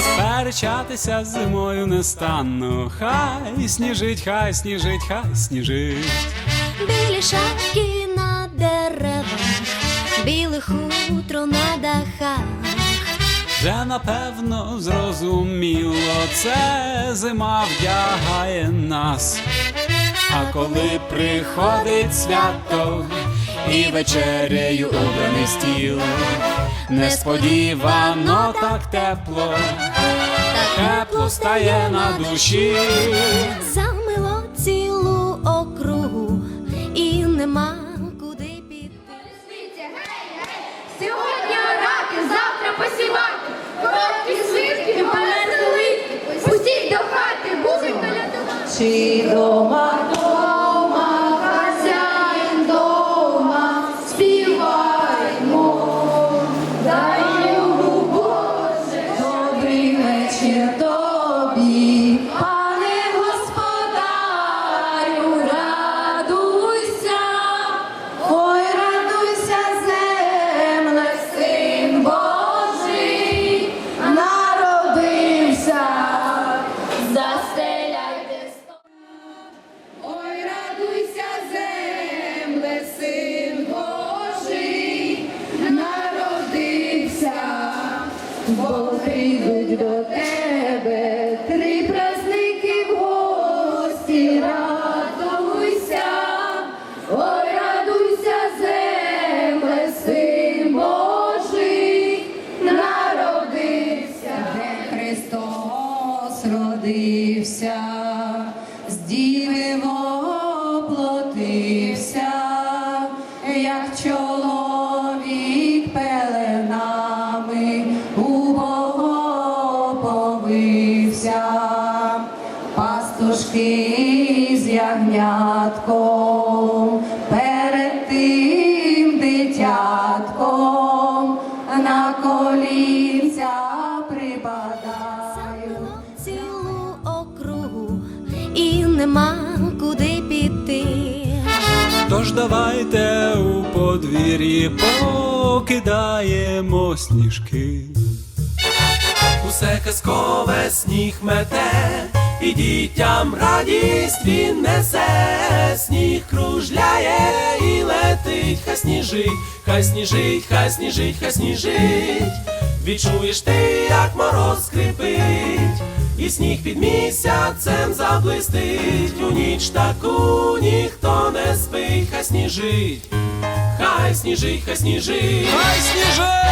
сперечатися зимою не стану. Хай сніжить, хай сніжить, хай сніжить. Білі шапки на деревах, біле хутро на дахах. Вже напевно зрозуміло, це зима вдягає нас. А коли приходить свято і вечерею убраний стіл, несподівано так тепло, тепло стає на душі. Замило цілу округу і нема куди піти. Сьогодні орати, завтра посівати, короткі свитки, литки, пустіть до хати, будемо колядувати. Чи дома, desierto прийдуть до тебе три праздники в гості, радуйся, ой, радуйся, земле, син Божий, народився, де Христос родився, пастушки з ягнятком перед тим дитятком на колінця припадають. Замило цілу округу і нема куди піти. Тож давайте у подвір'ї покидаємо сніжки. Усе казкове сніг мете, і дітям радість він несе, сніг кружляє і летить, хай сніжить, хай сніжить, хай сніжить, хай сніжить. Відчуєш ти, як мороз скрипить, і сніг під місяцем заблистить. У ніч таку ніхто не спить, хай сніжить, хай сніжить, хай сніжить. Хай сніжить!